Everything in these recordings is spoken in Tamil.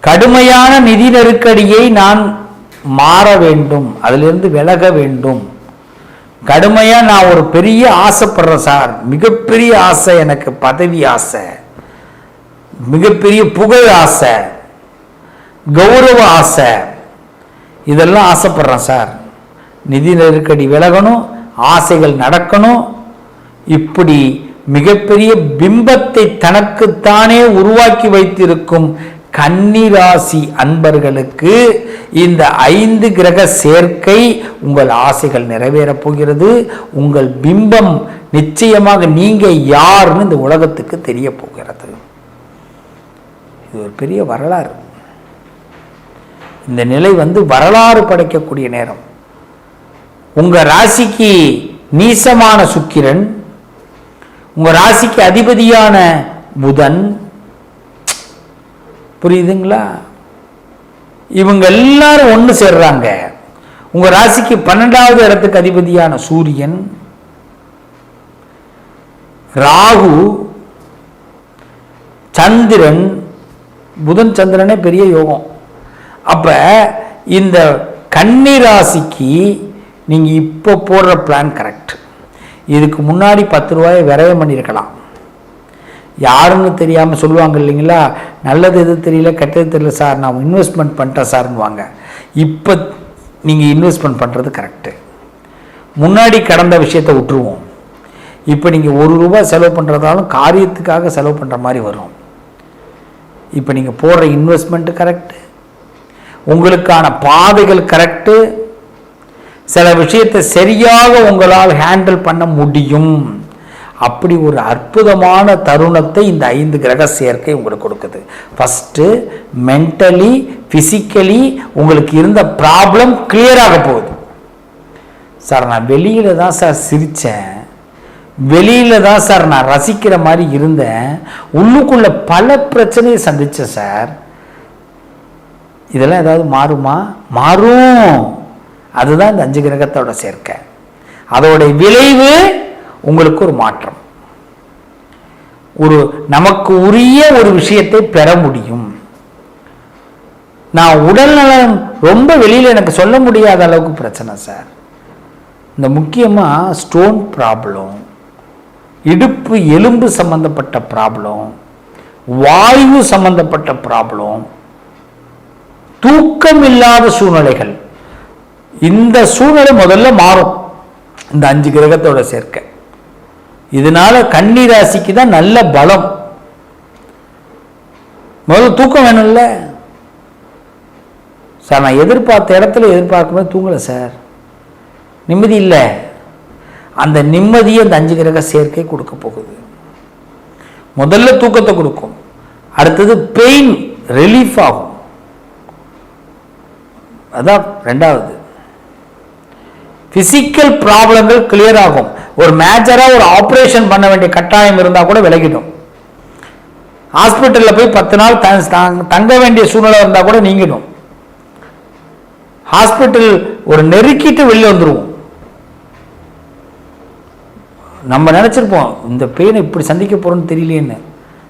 கடுமையான நிதி நெருக்கடியை நான் மாற வேண்டும் அதிலிருந்து விலக வேண்டும். கடுமையாக நான் ஒரு பெரிய ஆசைப்படுறேன் சார். மிகப்பெரிய ஆசை எனக்கு பதவி ஆசை. மிகப்பெரிய புகழ் ஆசை. கௌரவ ஆசை. இதெல்லாம் ஆசைப்படுறேன் சார். நிதி நெருக்கடி விலகணும் ஆசைகள் நடக்கணும். இப்படி மிகப்பெரிய பிம்பத்தை தனக்குத்தானே உருவாக்கி வைத்திருக்கும் கன்னிராசி அன்பர்களுக்கு இந்த ஐந்து கிரக சேர்க்கை உங்கள் ஆசைகள் நிறைவேறப் போகிறது. உங்கள் பிம்பம் நிச்சயமாக நீங்க யாருன்னு இந்த உலகத்துக்கு தெரிய போகிறது. இது ஒரு பெரிய வரலாறு. இந்த நிலை வந்து வரலாறு படைக்கக்கூடிய நேரம். உங்க ராசிக்கு நீசமான சுக்கிரன் உங்க ராசிக்கு அதிபதியான புதன் புரியுதுங்களா? இவங்க எல்லாரும் ஒன்று சேர்றாங்க. உங்க ராசிக்கு பன்னெண்டாவது இடத்துக்கு அதிபதியான சூரியன் ராகு சந்திரன் புதன் சந்திரனே பெரிய யோகம். அப்ப இந்த கன்னி ராசிக்கு நீங்க இப்போ போடுற பிளான் கரெக்ட் இதுக்கு முன்னாடி பத்து ரூபாயை விரயம் பண்ணியிருக்கலாம். யாருன்னு தெரியாமல் சொல்லுவாங்க இல்லைங்களா? நல்லது எது தெரியல கெட்டது தெரியல சார் நான் இன்வெஸ்ட்மெண்ட் பண்ணிட்டேன் சார்னுவாங்க இப்போ நீங்கள் இன்வெஸ்ட்மெண்ட் பண்ணுறது கரெக்டு முன்னாடி கடந்த விஷயத்தை விட்டுருவோம். இப்போ நீங்கள் ஒரு ரூபா செலவு பண்ணுறதாலும் காரியத்துக்காக செலவு பண்ணுற மாதிரி வரும். இப்போ நீங்கள் போடுற இன்வெஸ்ட்மெண்ட்டு கரெக்டு உங்களுக்கான பாதைகள் கரெக்டு சில விஷயத்தை சரியாக உங்களால் ஹேண்டில் பண்ண முடியும். அப்படி ஒரு அற்புதமான தருணத்தை இந்த ஐந்து கிரக சேர்க்கை உங்களுக்கு கொடுக்குது. ஃபஸ்ட்டு மென்டலி ஃபிசிக்கலி உங்களுக்கு இருந்த ப்ராப்ளம் கிளியராக போகுது. சார் நான் வெளியில் தான் சார் சிரித்தேன் வெளியில் தான் சார் நான் ரசிக்கிற மாதிரி இருந்தேன். உள்ளுக்குள்ள பல பிரச்சனையை சந்தித்தேன் சார் இதெல்லாம் ஏதாவது மாறுமா? மாறும். அதுதான் இந்த அஞ்சு கிரகத்தோட சேர்க்கை. அதோடைய விளைவு உங்களுக்கு ஒரு மாற்றம். ஒரு நமக்கு உரிய ஒரு விஷயத்தை பெற முடியும். நான் உடல் நலம் ரொம்ப வெளியில் எனக்கு சொல்ல முடியாத அளவுக்கு பிரச்சனை சார். இந்த முக்கியமாக ஸ்டோன் ப்ராப்ளம் இடுப்பு எலும்பு சம்பந்தப்பட்ட ப்ராப்ளம் வாயு சம்பந்தப்பட்ட ப்ராப்ளம் தூக்கம் இல்லாத சூழ்நிலைகள். இந்த சூழ்நிலை முதல்ல மாறும். இந்த அஞ்சு கிரகத்தோட சேர்க்கை. இதனால கன்னி ராசிக்கு தான் நல்ல பலம். முதல்ல தூக்கம் வேணும்ல. சார் நான் எதிர்பார்த்த இடத்துல எதிர்பார்க்கும்போது தூங்கலை சார். நிம்மதி இல்லை. அந்த நிம்மதியை அந்த அஞ்சு கிரக சேர்க்கை கொடுக்க போகுது. முதல்ல தூக்கத்தை கொடுக்கும். அடுத்தது பெயின் ரிலீஃப் ஆகும். அதான் ரெண்டாவது. பிசிக்கல் ப்ராப்ளங்கள் கிளியர் ஆகும். ஒரு மேஜராக ஒரு ஆப்ரேஷன் பண்ண வேண்டிய கட்டாயம் இருந்தால் கூட விலகிடும். ஹாஸ்பிட்டலில் போய் பத்து நாள் தங்க- தங்க வேண்டிய சூழ்நிலை இருந்தால் கூட நீங்கிடும். ஹாஸ்பிட்டல் ஒரு நெருக்கிட்டு வெளில வந்துருவோம். நம்ம நினச்சிருப்போம் இந்த பெயினை இப்படி சந்திக்க போகிறோன்னு தெரியலையேன்னு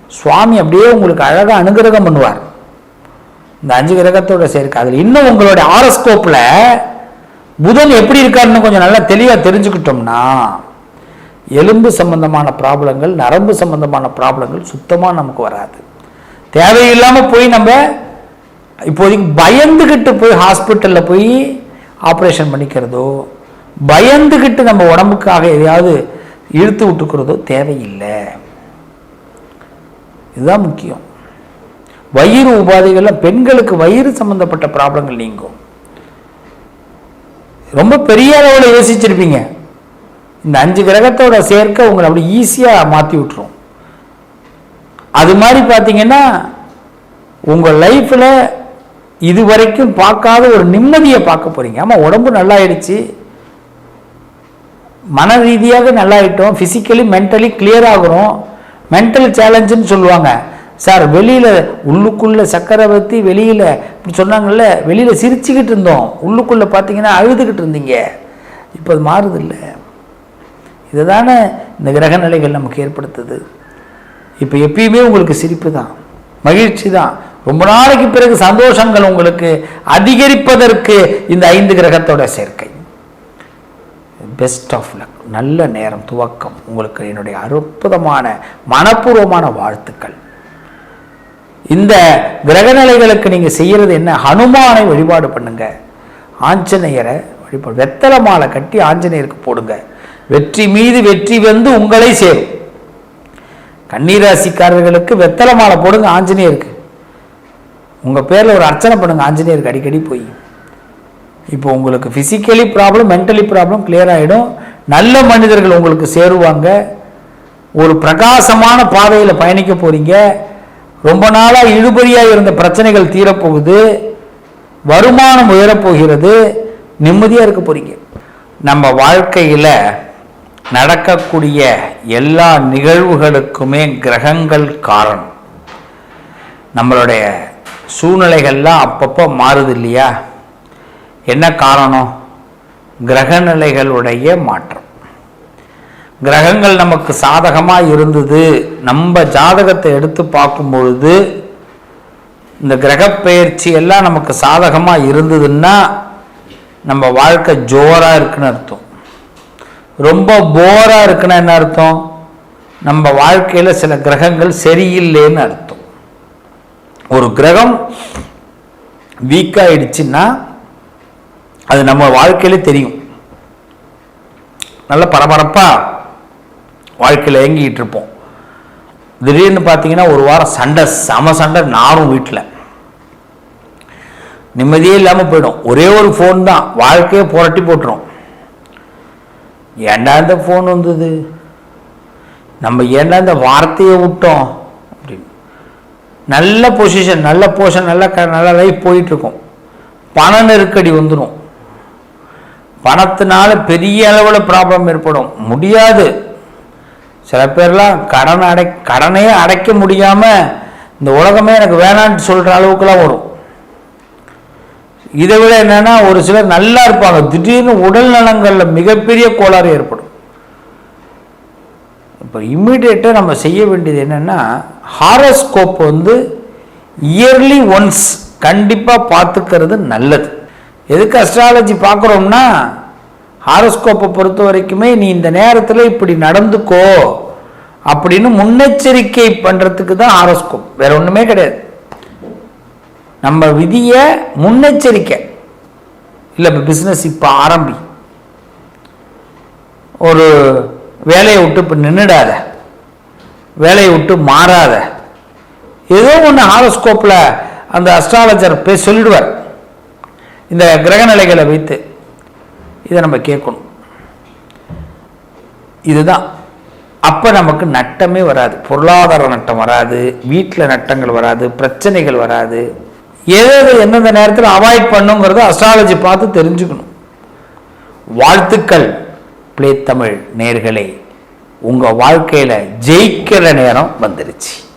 சுவாமி அப்படியே உங்களுக்கு அழகாக அனுகிரகம் பண்ணுவார். இந்த அஞ்சு கிரகத்தோட சேர்க்க அதில் இன்னும் உங்களுடைய ஆரோஸ்கோப்பில் புதன் எப்படி இருக்காருன்னு கொஞ்சம் நல்லா தெளிவாக தெரிஞ்சுக்கிட்டோம்னா எலும்பு சம்பந்தமான ப்ராப்ளங்கள் நரம்பு சம்பந்தமான ப்ராப்ளங்கள் சுத்தமாக நமக்கு வராது. தேவையில்லாமல் போய் நம்ம இப்போதைக்கு பயந்துக்கிட்டு போய் ஹாஸ்பிட்டலில் போய் ஆப்ரேஷன் பண்ணிக்கிறதோ பயந்துக்கிட்டு நம்ம உடம்புக்காக எதையாவது இழுத்து விட்டுக்கிறதோ தேவையில்லை. இதுதான் முக்கியம். வயிறு உபாதைகள்லாம் பெண்களுக்கு வயிறு சம்பந்தப்பட்ட ப்ராப்ளங்கள் நீங்கும். ரொம்ப பெரிய அளவில் யோசிச்சிருப்பீங்க. இந்த அஞ்சு கிரகத்தோட சேர்க்க உங்களை அப்படி ஈஸியாக மாற்றி விட்டுரும். அது மாதிரி பார்த்தீங்கன்னா உங்கள் லைஃப்பில் இது வரைக்கும் பார்க்காத ஒரு நிம்மதியை பார்க்க போகிறீங்க ஆமாம் உடம்பு நல்லாயிடுச்சு. மன ரீதியாக நல்லாயிட்டோம். ஃபிசிக்கலி மென்டலி கிளியர் ஆகிறோம். மென்டல் சேலஞ்சுன்னு சொல்லுவாங்க. சார் வெளியில் உள்ளுக்குள்ளே சக்கரவர்த்தி வெளியில் இப்படி சொன்னாங்கல்ல வெளியில் சிரிச்சுக்கிட்டு இருந்தோம். உள்ளுக்குள்ளே பார்த்தீங்கன்னா அழுதுகிட்டு இருந்தீங்க. இப்போ அது மாறுதில்லை. இதுதானே இந்த கிரக நிலைகள் நமக்கு ஏற்படுத்துது. இப்போ எப்பயுமே உங்களுக்கு சிரிப்பு தான் மகிழ்ச்சி தான். ரொம்ப நாளைக்கு பிறகு சந்தோஷங்கள் உங்களுக்கு அதிகரிப்பதற்கு இந்த ஐந்து கிரகத்தோட சேர்க்கை. பெஸ்ட் ஆஃப் லக் நல்ல நேரம் துவக்கம். உங்களுக்கு என்னுடைய அற்புதமான மனப்பூர்வமான வாழ்த்துக்கள். இந்த கிரகநிலைகளுக்கு நீங்கள் செய்கிறது என்ன? ஹனுமானை வழிபாடு பண்ணுங்க. ஆஞ்சநேயரை வழிபாடு வெத்தலை மாலை கட்டி ஆஞ்சநேயருக்கு போடுங்க. வெற்றி மீது வெற்றி வந்து உங்களை சேரும். கண்ணீராசிக்காரர்களுக்கு வெத்தலை மாலை போடுங்க ஆஞ்சநேயருக்கு. உங்கள் பேரில் ஒரு அர்ச்சனை பண்ணுங்கள் ஆஞ்சநேயருக்கு அடிக்கடி போய். இப்போ உங்களுக்கு physically problem mentally problem clear ஆகிடும் நல்ல மனிதர்கள் உங்களுக்கு சேருவாங்க. ஒரு பிரகாசமான பாதையில் பயணிக்க போகிறீங்க ரொம்ப நாளாக இழுபறியாக இருந்த பிரச்சனைகள் தீரப்போகுது. வருமானம் உயரப்போகிறது. நிம்மதியாக இருக்க போகிறீங்க நம்ம வாழ்க்கையில் நடக்கக்கூடிய எல்லா நிகழ்வுகளுக்குமே கிரகங்கள் காரணம். நம்மளுடைய சூழ்நிலைகள்லாம் அப்பப்போ மாறுது இல்லையா? என்ன காரணம்? கிரகநிலைகளுடைய மாற்றம். கிரகங்கள் நமக்கு சாதகமாக இருந்தது. நம்ம ஜாதகத்தை எடுத்து பார்க்கும் பொழுது இந்த கிரகப்பெயர்ச்சி எல்லாம் நமக்கு சாதகமாக இருந்ததுன்னா நம்ம வாழ்க்கை ஜோராக இருக்குன்னு அர்த்தம். ரொம்ப போராக இருக்குன்னா என்ன அர்த்தம்? நம்ம வாழ்க்கையில் சில கிரகங்கள் சரியில்லைன்னு அர்த்தம். ஒரு கிரகம் வீக்காயிடுச்சுன்னா அது நம்ம வாழ்க்கையிலே தெரியும். நல்ல பரபரப்பாக வாழ்க்கையில் இயங்கிட்டு இருப்போம். திடீர்னு பார்த்தீங்கன்னா ஒரு வாரம் சண்டை சம சண்டை நாரும் வீட்டில் நிம்மதியே இல்லாமல் போயிடும். ஒரே ஒரு ஃபோன் தான். வாழ்க்கையை புரட்டி போட்டுரும். ஏன்டா இந்த ஃபோன் வந்தது? நம்ம ஏண்டா இந்த வார்த்தையை விட்டோம்? அப்படின்னு. நல்ல பொசிஷன் நல்ல போர்ஷன் நல்ல க நல்ல லைஃப் போயிட்டுருக்கும். பண நெருக்கடி வந்துடும் பணத்தினால பெரிய அளவில் ப்ராப்ளம் ஏற்படும். முடியாது. சில பேர்லாம் கடன் அடை கடனே அடைக்க முடியாமல் இந்த உலகமே எனக்கு வேணான்னு சொல்கிற அளவுக்குலாம் வரும். இதை விட என்னன்னா ஒரு சிலர் நல்லா இருப்பாங்க. திடீர்னு உடல் நலங்களில் மிகப்பெரிய கோளாறு ஏற்படும். இப்போ இம்மிடியேட்டாக நம்ம செய்ய வேண்டியது என்னென்னா ஹாரோஸ்கோப் வந்து இயர்லி ஒன்ஸ் கண்டிப்பாக பார்த்துக்கிறது நல்லது. எதுக்கு அஸ்ட்ராலஜி பார்க்குறோம்னா ஹாரோஸ்கோப்பை பொறுத்த வரைக்குமே நீ இந்த நேரத்தில் இப்படி நடந்துக்கோ அப்படின்னு முன்னெச்சரிக்கை பண்ணுறதுக்கு தான் ஹாரோஸ்கோப் வேற ஒன்றுமே கிடையாது. நம்ம விதியை முன்னெச்சரிக்கை. இல்லை இப்போ பிஸ்னஸ் இப்போ ஆரம்பி. ஒரு வேலையை விட்டு இப்போ நின்றுடாத வேலையை விட்டு மாறாத. ஏதோ ஒன்று ஹாரோஸ்கோப்பில் அந்த அஸ்ட்ராலஜர் போய் சொல்லிடுவார். இந்த கிரகநிலைகளை வைத்து இதை நம்ம கேட்கணும். இதுதான். அப்போ நமக்கு நட்டமே வராது. பொருளாதார நட்டம் வராது. வீட்டில் நட்டங்கள் வராது. பிரச்சனைகள் வராது. எது எந்தெந்த நேரத்தில் அவாய்ட் பண்ணுங்கிறத அஸ்ட்ராலஜி பார்த்து தெரிஞ்சுக்கணும். வாழ்த்துக்கள் பிளே தமிழ் நேர்களே. உங்கள் வாழ்க்கையில் ஜெயிக்கிற நேரம் வந்துருச்சு.